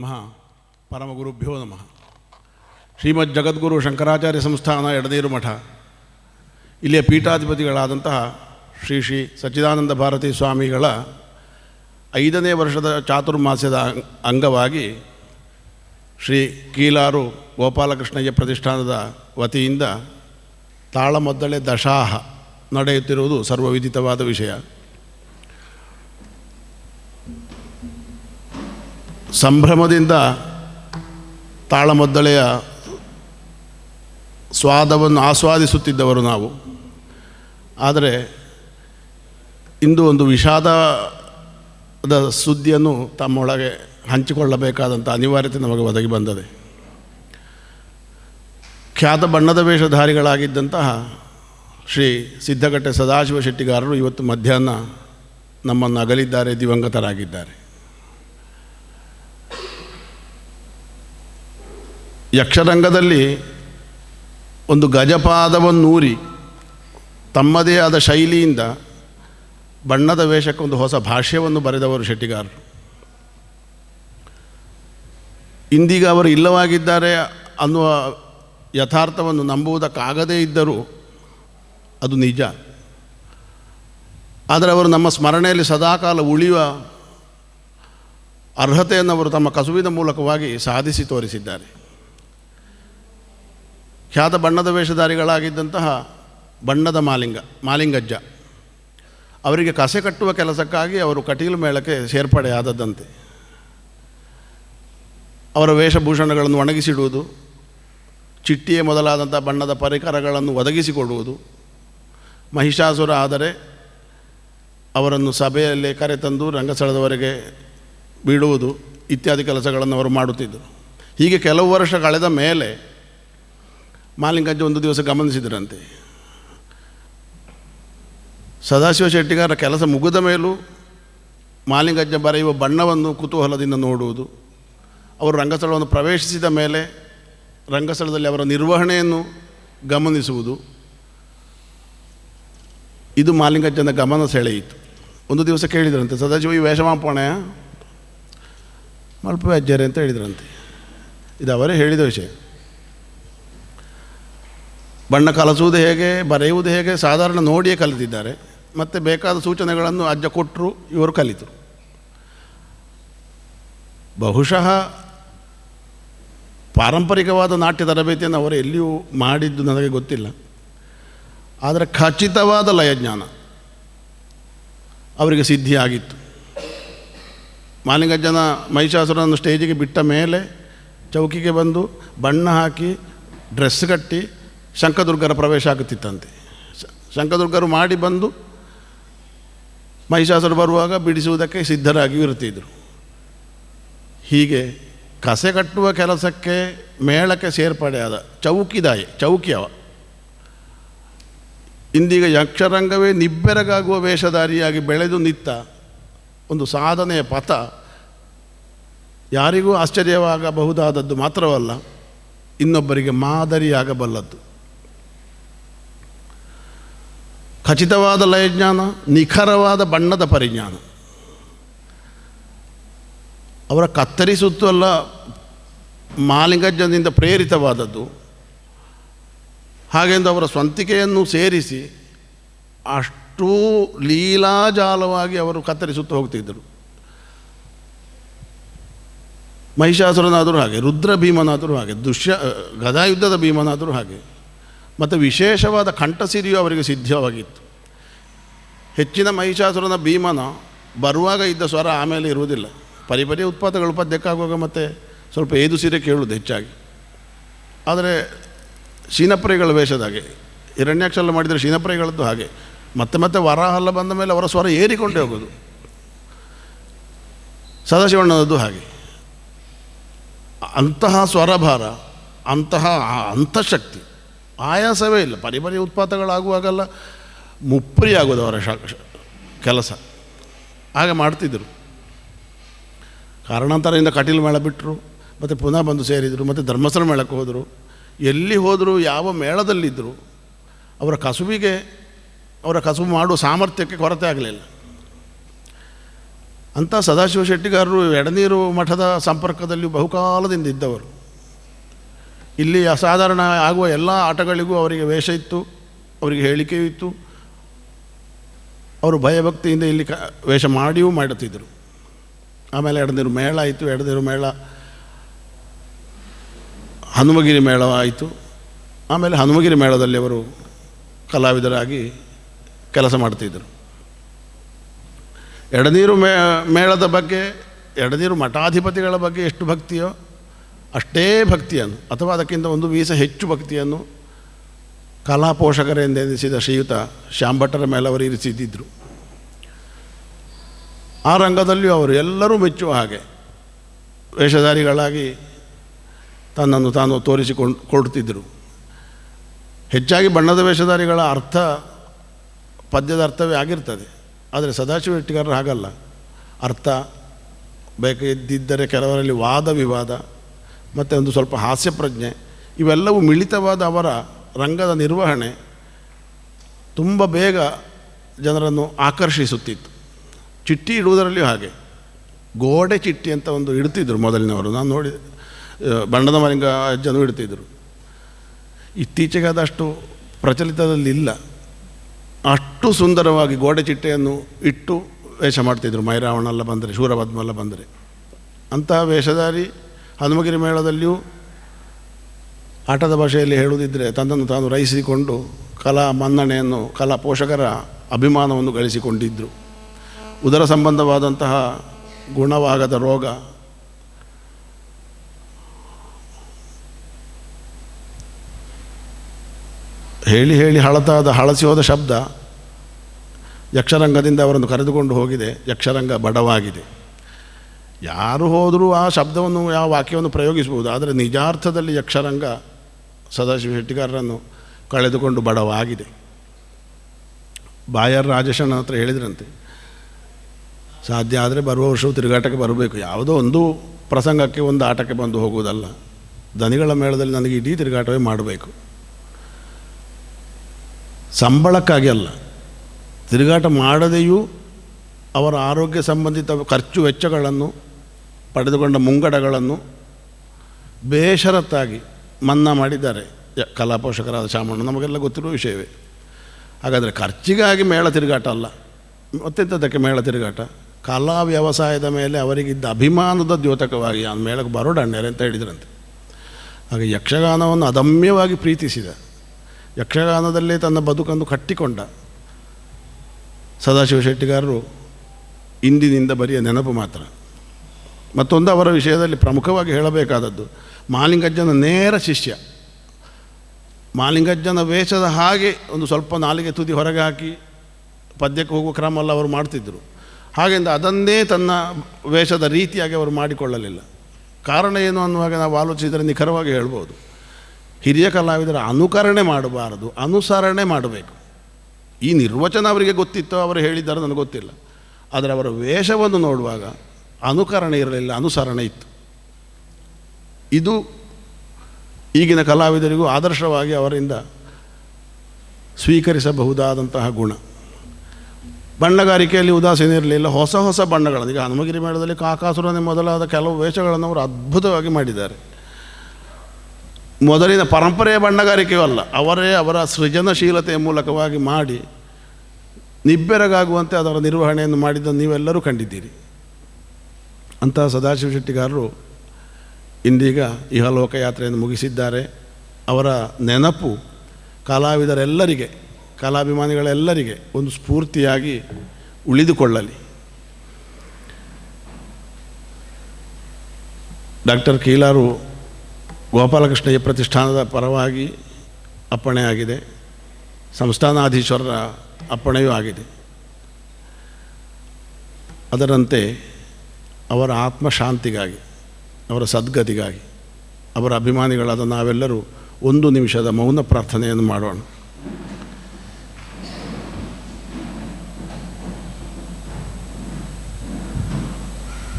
ನಮಃ. ಪರಮಗುರುಭ್ಯೋ ನಮಃ. ಶ್ರೀಮದ್ ಜಗದ್ಗುರು ಶಂಕರಾಚಾರ್ಯ ಸಂಸ್ಥಾನ ಎಡನೀರು ಮಠ. ಇಲ್ಲಿಯ ಪೀಠಾಧಿಪತಿಗಳಾದಂತಹ ಶ್ರೀ ಶ್ರೀ ಸಚ್ಚಿದಾನಂದ ಭಾರತಿ ಸ್ವಾಮಿಗಳ ಐದನೇ ವರ್ಷದ ಚಾತುರ್ಮಾಸ್ಯದ ಅಂಗ್- ಅಂಗವಾಗಿ ಶ್ರೀ ಕೀಲಾರು ಗೋಪಾಲಕೃಷ್ಣಯ್ಯ ಪ್ರತಿಷ್ಠಾನದ ವತಿಯಿಂದ ತಾಳಮದ್ದಳೆ ದಶಾಹ ನಡೆಯುತ್ತಿರುವುದು ಸರ್ವವಿದಿತವಾದ ವಿಷಯ. ಸಂಭ್ರಮದಿಂದ ತಾಳಮದ್ದಳೆಯ ಸ್ವಾದವನ್ನು ಆಸ್ವಾದಿಸುತ್ತಿದ್ದವರು ನಾವು. ಆದರೆ ಇಂದು ಒಂದು ವಿಷಾದದ ಸುದ್ದಿಯನ್ನು ತಮ್ಮೊಳಗೆ ಹಂಚಿಕೊಳ್ಳಬೇಕಾದಂಥ ಅನಿವಾರ್ಯತೆ ನಮಗೆ ಒದಗಿ ಬಂದದೆ. ಖ್ಯಾತ ಬಣ್ಣದ ವೇಷಧಾರಿಗಳಾಗಿದ್ದಂತಹ ಶ್ರೀ ಸಿದ್ಧಗಟ್ಟೆ ಸದಾಶಿವ ಶೆಟ್ಟಿಗಾರರು ಇವತ್ತು ಮಧ್ಯಾಹ್ನ ನಮ್ಮನ್ನು ಅಗಲಿದ್ದಾರೆ, ದಿವಂಗತರಾಗಿದ್ದಾರೆ. ಯಕ್ಷರಂಗದಲ್ಲಿ ಒಂದು ಗಜಪಾದವನ್ನೂರಿ ತಮ್ಮದೇ ಆದ ಶೈಲಿಯಿಂದ ಬಣ್ಣದ ವೇಷಕ್ಕೊಂದು ಹೊಸ ಭಾಷ್ಯವನ್ನು ಬರೆದವರು ಶೆಟ್ಟಿಗಾರರು. ಇಂದೀಗ ಅವರು ಇಲ್ಲವಾಗಿದ್ದಾರೆ ಅನ್ನುವ ಯಥಾರ್ಥವನ್ನು ನಂಬುವುದಕ್ಕಾಗದೇ ಇದ್ದರೂ ಅದು ನಿಜ. ಆದರೆ ಅವರು ನಮ್ಮ ಸ್ಮರಣೆಯಲ್ಲಿ ಸದಾಕಾಲ ಉಳಿಯುವ ಅರ್ಹತೆಯನ್ನು ಅವರು ತಮ್ಮ ಕಸುವಿನ ಮೂಲಕವಾಗಿ ಸಾಧಿಸಿ ತೋರಿಸಿದ್ದಾರೆ. ಖ್ಯಾತ ಬಣ್ಣದ ವೇಷಧಾರಿಗಳಾಗಿದ್ದಂತಹ ಬಣ್ಣದ ಮಾಲಿಂಗ, ಮಾಲಿಂಗಜ್ಜ. ಅವರಿಗೆ ಕಸೆ ಕಟ್ಟುವ ಕೆಲಸಕ್ಕಾಗಿ ಅವರು ಕಟೀಲು ಮೇಳಕ್ಕೆ ಸೇರ್ಪಡೆಯಾದದ್ದಂತೆ ಅವರ ವೇಷಭೂಷಣಗಳನ್ನು ಒಣಗಿಸಿಡುವುದು, ಚಿಟ್ಟಿಯೇ ಮೊದಲಾದಂಥ ಬಣ್ಣದ ಪರಿಕರಗಳನ್ನು ಒದಗಿಸಿಕೊಡುವುದು, ಮಹಿಷಾಸುರ ಆದರೆ ಅವರನ್ನು ಸಭೆಯಲ್ಲಿ ಕರೆತಂದು ರಂಗಸ್ಥಳದವರೆಗೆ ಬಿಡುವುದು ಇತ್ಯಾದಿ ಕೆಲಸಗಳನ್ನು ಅವರು ಮಾಡುತ್ತಿದ್ದರು. ಹೀಗೆ ಕೆಲವು ವರ್ಷ ಕಳೆದ ಮೇಲೆ ಮಾಲಿಂಗಜ್ಜ ಒಂದು ದಿವಸ ಗಮನಿಸಿದರಂತೆ. ಸದಾಶಿವ ಶೆಟ್ಟಿಗಾರ ಕೆಲಸ ಮುಗಿದ ಮೇಲೂ ಮಾಲಿಂಗಜ್ಜ ಬರೆಯುವ ಬಣ್ಣವನ್ನು ಕುತೂಹಲದಿಂದ ನೋಡುವುದು, ಅವರು ರಂಗಸ್ಥಳವನ್ನು ಪ್ರವೇಶಿಸಿದ ಮೇಲೆ ರಂಗಸ್ಥಳದಲ್ಲಿ ಅವರ ನಿರ್ವಹಣೆಯನ್ನು ಗಮನಿಸುವುದು, ಇದು ಮಾಲಿಂಗಜ್ಜನ ಗಮನ ಸೆಳೆಯಿತು. ಒಂದು ದಿವಸ ಕೇಳಿದ್ರಂತೆ, ಸದಾಶಿವ, ಈ ವೇಷಮಾಪಣೆಯ ಮಲ್ಪ ಅಜ್ಜರೆ ಅಂತ ಹೇಳಿದ್ರಂತೆ. ಇದು ಅವರೇ ಹೇಳಿದ ವಿಷಯ. ಬಣ್ಣ ಕಲಸುವುದು ಹೇಗೆ, ಬರೆಯುವುದು ಹೇಗೆ, ಸಾಧಾರಣ ನೋಡಿಯೇ ಕಲಿತಿದ್ದಾರೆ. ಮತ್ತು ಬೇಕಾದ ಸೂಚನೆಗಳನ್ನು ಅಜ್ಜ ಕೊಟ್ಟರು ಇವರು ಕಲಿತರು. ಬಹುಶಃ ಪಾರಂಪರಿಕವಾದ ನಾಟ್ಯ ತರಬೇತಿಯನ್ನು ಅವರು ಎಲ್ಲಿಯೂ ಮಾಡಿದ್ದು ನನಗೆ ಗೊತ್ತಿಲ್ಲ. ಆದರೆ ಖಚಿತವಾದ ಲಯಜ್ಞಾನ ಅವರಿಗೆ ಸಿದ್ಧಿಯಾಗಿತ್ತು. ಮಾಲಿಂಗಜ್ಜನ ಮಹಿಷಾಸುರನನ್ನು ಸ್ಟೇಜಿಗೆ ಬಿಟ್ಟ ಮೇಲೆ ಚೌಕಿಗೆ ಬಂದು ಬಣ್ಣ ಹಾಕಿ ಡ್ರೆಸ್ ಕಟ್ಟಿ ಶಂಕದುರ್ಗರ ಪ್ರವೇಶ ಆಗುತ್ತಿತ್ತಂತೆ ಶಂಕದುರ್ಗರು ಮಾಡಿ ಬಂದು ಮಹಿಷಾಸರು ಬರುವಾಗ ಬಿಡಿಸುವುದಕ್ಕೆ ಸಿದ್ಧರಾಗಿ ಇರುತ್ತಿದ್ದರು. ಹೀಗೆ ಕಸೆ ಕಟ್ಟುವ ಕೆಲಸಕ್ಕೆ ಮೇಳಕ್ಕೆ ಸೇರ್ಪಡೆಯಾದ ಚೌಕಿದಾಯಿ ಚೌಕಿಯವ ಇಂದೀಗ ಯಕ್ಷರಂಗವೇ ನಿಬ್ಬೆರಗಾಗುವ ವೇಷಧಾರಿಯಾಗಿ ಬೆಳೆದು ನಿತ್ತ ಒಂದು ಸಾಧನೆಯ ಪಥ ಯಾರಿಗೂ ಆಶ್ಚರ್ಯವಾಗಬಹುದಾದದ್ದು ಮಾತ್ರವಲ್ಲ, ಇನ್ನೊಬ್ಬರಿಗೆ ಮಾದರಿಯಾಗಬಲ್ಲದ್ದು. ಖಚಿತವಾದ ಲಯಜ್ಞಾನ ನಿಖರವಾದ ಬಣ್ಣದ ಪರಿಜ್ಞಾನ. ಅವರ ಕತ್ತರಿಸುತ್ತಲ್ಲ ಮಾಲಿಂಗಜ್ಞದಿಂದ ಪ್ರೇರಿತವಾದದ್ದು. ಹಾಗೆಂದು ಅವರ ಸ್ವಂತಿಕೆಯನ್ನು ಸೇರಿಸಿ ಅಷ್ಟೂ ಲೀಲಾಜಾಲವಾಗಿ ಅವರು ಕತ್ತರಿಸುತ್ತಾ ಹೋಗ್ತಿದ್ದರು. ಮಹಿಷಾಸುರನಾದರೂ ಹಾಗೆ ರುದ್ರ ಭೀಮನಾದರೂ ಹಾಗೆ ದುಷ್ಯ ಗದಾಯುದ್ಧದ ಭೀಮನಾದರೂ ಹಾಗೆ. ಮತ್ತು ವಿಶೇಷವಾದ ಕಂಠಸಿರಿಯು ಅವರಿಗೆ ಸಿದ್ಧವಾಗಿತ್ತು. ಹೆಚ್ಚಿನ ಮಹಿಷಾಸುರನ ಭೀಮನ ಬರುವಾಗ ಇದ್ದ ಸ್ವರ ಆಮೇಲೆ ಇರುವುದಿಲ್ಲ. ಪರಿಪರಿ ಉತ್ಪಾದಗಳು ಪದ್ಯಕ್ಕಾಗುವಾಗ ಮತ್ತೆ ಸ್ವಲ್ಪ ಏದು ಸೀರೆ ಕೇಳುವುದು ಹೆಚ್ಚಾಗಿ. ಆದರೆ ಶೀನಪ್ರೈಗಳ ವೇಷದಾಗೆ ಹಿರಣ್ಯಾಕ್ಷಲ್ಲ ಮಾಡಿದರೆ ಶೀನಪ್ರೈಗಳದ್ದು ಹಾಗೆ. ಮತ್ತೆ ಮತ್ತೆ ವರಾಹಲ್ಲ ಬಂದ ಮೇಲೆ ಅವರ ಸ್ವರ ಏರಿಕೊಂಡೇ ಹೋಗೋದು. ಸದಾಶಿವಣ್ಣನದ್ದು ಹಾಗೆ. ಅಂತಹ ಸ್ವರಭಾರ, ಅಂತಹ ಅಂತಃಶಕ್ತಿ, ಆಯಾಸವೇ ಇಲ್ಲ. ಪರಿಪರಿ ಉತ್ಪಾತಗಳಾಗುವಾಗೆಲ್ಲ ಮುಪ್ರಿ ಆಗೋದು ಅವರ ಕೆಲಸ. ಹಾಗೆ ಮಾಡ್ತಿದ್ದರು ಕಾರಣಾಂತರದಿಂದ ಕಟೀಲು ಮೇಳ ಬಿಟ್ಟರು ಮತ್ತು ಪುನಃ ಬಂದು ಸೇರಿದರು, ಮತ್ತು ಧರ್ಮಸ್ಥಳ ಮೇಳಕ್ಕೆ ಹೋದರು. ಎಲ್ಲಿ ಹೋದರೂ, ಯಾವ ಮೇಳದಲ್ಲಿದ್ದರು ಅವರ ಕಸುಬಿಗೆ, ಅವರ ಕಸುಬು ಮಾಡುವ ಸಾಮರ್ಥ್ಯಕ್ಕೆ ಕೊರತೆ ಆಗಲಿಲ್ಲ. ಅಂಥ ಸದಾಶಿವ ಶೆಟ್ಟಿಗಾರರು ಎಡನೀರು ಮಠದ ಸಂಪರ್ಕದಲ್ಲಿ ಬಹುಕಾಲದಿಂದ ಇದ್ದವರು. ಇಲ್ಲಿ ಅಸಾಧಾರಣ ಆಗುವ ಎಲ್ಲ ಆಟಗಳಿಗೂ ಅವರಿಗೆ ವೇಷ ಇತ್ತು, ಅವರಿಗೆ ಹೇಳಿಕೆಯೂ ಇತ್ತು. ಅವರು ಭಯಭಕ್ತಿಯಿಂದ ಇಲ್ಲಿ ಕ, ವೇಷ ಮಾಡಿಯೂ ಮಾಡುತ್ತಿದ್ದರು ಆಮೇಲೆ ಎಡದಿರು ಮೇಳ ಆಯಿತು, ಎಡದಿರು ಮೇಳ, ಹನುಮಗಿರಿ ಮೇಳ ಆಯಿತು. ಆಮೇಲೆ ಹನುಮಗಿರಿ ಮೇಳದಲ್ಲಿ ಅವರು ಕಲಾವಿದರಾಗಿ ಕೆಲಸ ಮಾಡ್ತಿದ್ದರು ಎಡನೀರು ಮೇ, ಮೇಳದ ಬಗ್ಗೆ ಎಡನೀರು ಮಠಾಧಿಪತಿಗಳ ಬಗ್ಗೆ ಎಷ್ಟು ಭಕ್ತಿಯೋ ಅಷ್ಟೇ ಭಕ್ತಿಯನ್ನು, ಅಥವಾ ಅದಕ್ಕಿಂತ ಒಂದು ವೀಸ ಹೆಚ್ಚು ಭಕ್ತಿಯನ್ನು ಕಲಾ ಪೋಷಕರೆಂದೆನಿಸಿದ ಶ್ರೀಯುತ ಶ್ಯಾಂಭಟ್ಟರ ಮೇಲೆ ಅವರು ಇರಿಸಿದ್ದರು ಆ ರಂಗದಲ್ಲಿಯೂ ಅವರು ಎಲ್ಲರೂ ಮೆಚ್ಚುವ ಹಾಗೆ ವೇಷಧಾರಿಗಳಾಗಿ ತನ್ನನ್ನು ತಾನು ತೋರಿಸಿಕೊಂಡು ಕೊಡುತ್ತಿದ್ದರು. ಹೆಚ್ಚಾಗಿ ಬಣ್ಣದ ವೇಷಧಾರಿಗಳ ಅರ್ಥ ಪದ್ಯದ ಅರ್ಥವೇ ಆಗಿರ್ತದೆ. ಆದರೆ ಸದಾಶಿವ ಇಟ್ಟಿಗಾರರು ಹಾಗಲ್ಲ. ಅರ್ಥ ಬೇಕಿದ್ದರೆ ಕೆಲವರಲ್ಲಿ ವಾದ ವಿವಾದ, ಮತ್ತು ಒಂದು ಸ್ವಲ್ಪ ಹಾಸ್ಯ ಪ್ರಜ್ಞೆ ಇವೆಲ್ಲವೂ ಮಿಳಿತವಾದ ಅವರ ರಂಗದ ನಿರ್ವಹಣೆ ತುಂಬ ಬೇಗ ಜನರನ್ನು ಆಕರ್ಷಿಸುತ್ತಿತ್ತು. ಚಿಟ್ಟಿ ಇಡುವುದರಲ್ಲಿಯೂ ಹಾಗೆ. ಗೋಡೆ ಚಿಟ್ಟಿ ಅಂತ ಒಂದು ಇಡ್ತಿದ್ರು ಮೊದಲಿನವರು. ನಾನು ನೋಡಿ ಬಣ್ಣದ ಮರಿಂಗ ಅಜ್ಜನು ಇಡ್ತಿದ್ರು. ಇತ್ತೀಚೆಗೆ ಅದಷ್ಟು ಪ್ರಚಲಿತದಲ್ಲಿಲ್ಲ. ಅಷ್ಟು ಸುಂದರವಾಗಿ ಗೋಡೆ ಚಿಟ್ಟೆಯನ್ನು ಇಟ್ಟು ವೇಷ ಮಾಡ್ತಿದ್ರು. ಮೈರಾವಣೆಲ್ಲ ಬಂದರೆ ಶೂರಪದ್ಮಲ್ಲ ಬಂದರೆ. ಅಂತಹ ವೇಷಧಾರಿ ಹನುಮಗಿರಿ ಮೇಳದಲ್ಲಿಯೂ ಆಟದ ಭಾಷೆಯಲ್ಲಿ ಹೇಳುವುದಿದ್ದರೆ ತನ್ನನ್ನು ತಾನು ರಹಿಸಿಕೊಂಡು ಕಲಾ ಮನ್ನಣೆಯನ್ನು, ಕಲಾ ಪೋಷಕರ ಅಭಿಮಾನವನ್ನು ಗಳಿಸಿಕೊಂಡಿದ್ದರು ಉದರ ಸಂಬಂಧವಾದಂತಹ ಗುಣವಾಗದ ರೋಗ ಹೇಳಿ ಹೇಳಿ ಹಳತಾದ ಹಳಸಿ ಹೋದ ಶಬ್ದ ಯಕ್ಷರಂಗದಿಂದ ಅವರನ್ನು ಕರೆದುಕೊಂಡು ಹೋಗಿದೆ. ಯಕ್ಷರಂಗ ಬಡವಾಗಿದೆ. ಯಾರು ಹೋದರೂ ಆ ಶಬ್ದವನ್ನು ಯಾವ ವಾಕ್ಯವನ್ನು ಪ್ರಯೋಗಿಸಬಹುದು. ಆದರೆ ನಿಜಾರ್ಥದಲ್ಲಿ ಯಕ್ಷರಂಗ ಸದಾಶಿವ ಶೆಟ್ಟಿಗಾರರನ್ನು ಕಳೆದುಕೊಂಡು ಬಡವಾಗಿದೆ. ಬಾಯರ್ ರಾಜೇಶಣ್ಣ ಹತ್ರ ಹೇಳಿದ್ರಂತೆ, ಸಾಧ್ಯ ಆದರೆ ಬರುವ ವರ್ಷವು ತಿರುಗಾಟಕ್ಕೆ ಬರಬೇಕು. ಯಾವುದೋ ಒಂದು ಪ್ರಸಂಗಕ್ಕೆ ಒಂದು ಆಟಕ್ಕೆ ಬಂದು ಹೋಗುವುದಲ್ಲ. ದನಿಗಳ ಮೇಳದಲ್ಲಿ ನನಗೆ ಇಡೀ ತಿರುಗಾಟವೇ ಮಾಡಬೇಕು. ಸಂಬಳಕ್ಕಾಗಿ ಅಲ್ಲ, ತಿರುಗಾಟ ಮಾಡದೆಯೂ ಅವರ ಆರೋಗ್ಯ ಸಂಬಂಧಿತ ಖರ್ಚು ವೆಚ್ಚಗಳನ್ನು ಪಡೆದುಕೊಂಡ ಮುಂಗಡಗಳನ್ನು ಬೇಷರತ್ತಾಗಿ ಮನ್ನಾ ಮಾಡಿದ್ದಾರೆ. ಕಲಾ ಪೋಷಕರಾದ ಶಾಮಣ್ಣ ನಮಗೆಲ್ಲ ಗೊತ್ತಿರುವ ವಿಷಯವೇ. ಹಾಗಾದರೆ ಖರ್ಚಿಗಾಗಿ ಮೇಳ ತಿರುಗಾಟ ಅಲ್ಲ. ಮತ್ತೆಂಥದ್ದಕ್ಕೆ ಮೇಳ ತಿರುಗಾಟ? ಕಲಾ ವ್ಯವಸಾಯದ ಮೇಲೆ ಅವರಿಗಿದ್ದ ಅಭಿಮಾನದ ದ್ಯೋತಕವಾಗಿ ಆ ಮೇಳಕ್ಕೆ ಬರೋಡಣ್ಣರೆ ಅಂತ ಹೇಳಿದ್ರಂತೆ. ಹಾಗೆ ಯಕ್ಷಗಾನವನ್ನು ಅದಮ್ಯವಾಗಿ ಪ್ರೀತಿಸಿದ. ಯಕ್ಷಗಾನದಲ್ಲೇ ತನ್ನ ಬದುಕನ್ನು ಕಟ್ಟಿಕೊಂಡ. ಸದಾಶಿವ ಶೆಟ್ಟಿಗಾರರು ಇಂದಿನಿಂದ ಬರಿಯ ನೆನಪು ಮಾತ್ರ. ಮತ್ತೊಂದು ಅವರ ವಿಷಯದಲ್ಲಿ ಪ್ರಮುಖವಾಗಿ ಹೇಳಬೇಕಾದದ್ದು, ಮಾಲಿಂಗಜ್ಜನ ನೇರ ಶಿಷ್ಯ. ಮಾಲಿಂಗಜ್ಜನ ವೇಷದ ಹಾಗೆ ಒಂದು ಸ್ವಲ್ಪ ನಾಲಿಗೆ ತುದಿ ಹೊರಗೆ ಹಾಕಿ ಪದ್ಯಕ್ಕೆ ಹೋಗುವ ಕ್ರಮ ಎಲ್ಲ ಅವರು ಮಾಡ್ತಿದ್ದರು ಹಾಗೆಂದ ಅದನ್ನೇ ತನ್ನ ವೇಷದ ರೀತಿಯಾಗಿ ಅವರು ಮಾಡಿಕೊಳ್ಳಲಿಲ್ಲ. ಕಾರಣ ಏನು ಅನ್ನುವಾಗ ನಾವು ಆಲೋಚಿಸಿದರೆ ನಿಖರವಾಗಿ ಹೇಳ್ಬೋದು. ಹಿರಿಯ ಕಲಾವಿದರ ಅನುಕರಣೆ ಮಾಡಬಾರದು, ಅನುಸರಣೆ ಮಾಡಬೇಕು. ಈ ನಿರ್ವಚನ ಅವರಿಗೆ ಗೊತ್ತಿತ್ತು ಅವರು ಹೇಳಿದ್ದಾರೆ ನನಗೆ ಗೊತ್ತಿಲ್ಲ. ಆದರೆ ಅವರ ವೇಷವನ್ನು ನೋಡುವಾಗ ಅನುಕರಣೆ ಇರಲಿಲ್ಲ, ಅನುಸರಣೆ ಇತ್ತು. ಇದು ಈಗಿನ ಕಲಾವಿದರಿಗೂ ಆದರ್ಶವಾಗಿ ಅವರಿಂದ ಸ್ವೀಕರಿಸಬಹುದಾದಂತಹ ಗುಣ. ಬಣ್ಣಗಾರಿಕೆಯಲ್ಲಿ ಉದಾಸೀನ ಇರಲಿಲ್ಲ, ಹೊಸ ಹೊಸ ಬಣ್ಣಗಳನ್ನು. ಈಗ ಹನುಮಗಿರಿ ಮೇಳದಲ್ಲಿ ಕಾಕಾಸುರನೆ ಮೊದಲಾದ ಕೆಲವು ವೇಷಗಳನ್ನು ಅವರು ಅದ್ಭುತವಾಗಿ ಮಾಡಿದ್ದಾರೆ. ಮೊದಲಿನ ಪರಂಪರೆಯ ಬಣ್ಣಗಾರಿಕೆಯೂ ಅಲ್ಲ, ಅವರೇ ಅವರ ಸೃಜನಶೀಲತೆಯ ಮೂಲಕವಾಗಿ ಮಾಡಿ ನಿಬ್ಬೆರಗಾಗುವಂತೆ ಅದರ ನಿರ್ವಹಣೆಯನ್ನು ಮಾಡಿದ್ದನ್ನು ನೀವೆಲ್ಲರೂ ಕಂಡಿದ್ದೀರಿ. ಅಂತಹ ಸದಾಶಿವ ಶೆಟ್ಟಿಗಾರರು ಇಂದೀಗ ಇಹಲೋಕ ಯಾತ್ರೆಯನ್ನು ಮುಗಿಸಿದ್ದಾರೆ. ಅವರ ನೆನಪು ಕಲಾವಿದರೆಲ್ಲರಿಗೆ, ಕಲಾಭಿಮಾನಿಗಳೆಲ್ಲರಿಗೆ ಒಂದು ಸ್ಫೂರ್ತಿಯಾಗಿ ಉಳಿದುಕೊಳ್ಳಲಿ. ಡಾಕ್ಟರ್ ಕೀಲಾರು ಗೋಪಾಲಕೃಷ್ಣಯ್ಯ ಪ್ರತಿಷ್ಠಾನದ ಪರವಾಗಿ ಅಪ್ಪಣೆ ಆಗಿದೆ. ಸಂಸ್ಥಾನಾಧೀಶ್ವರರ ಅಪ್ಪಣೆಯೂ ಆಗಿದೆ. ಅದರಂತೆ ಅವರ ಆತ್ಮಶಾಂತಿಗಾಗಿ ಅವರ ಸದ್ಗತಿಗಾಗಿ ಅವರ ಅಭಿಮಾನಿಗಳಾದ ನಾವೆಲ್ಲರೂ ಒಂದು ನಿಮಿಷದ ಮೌನ ಪ್ರಾರ್ಥನೆಯನ್ನು ಮಾಡೋಣ.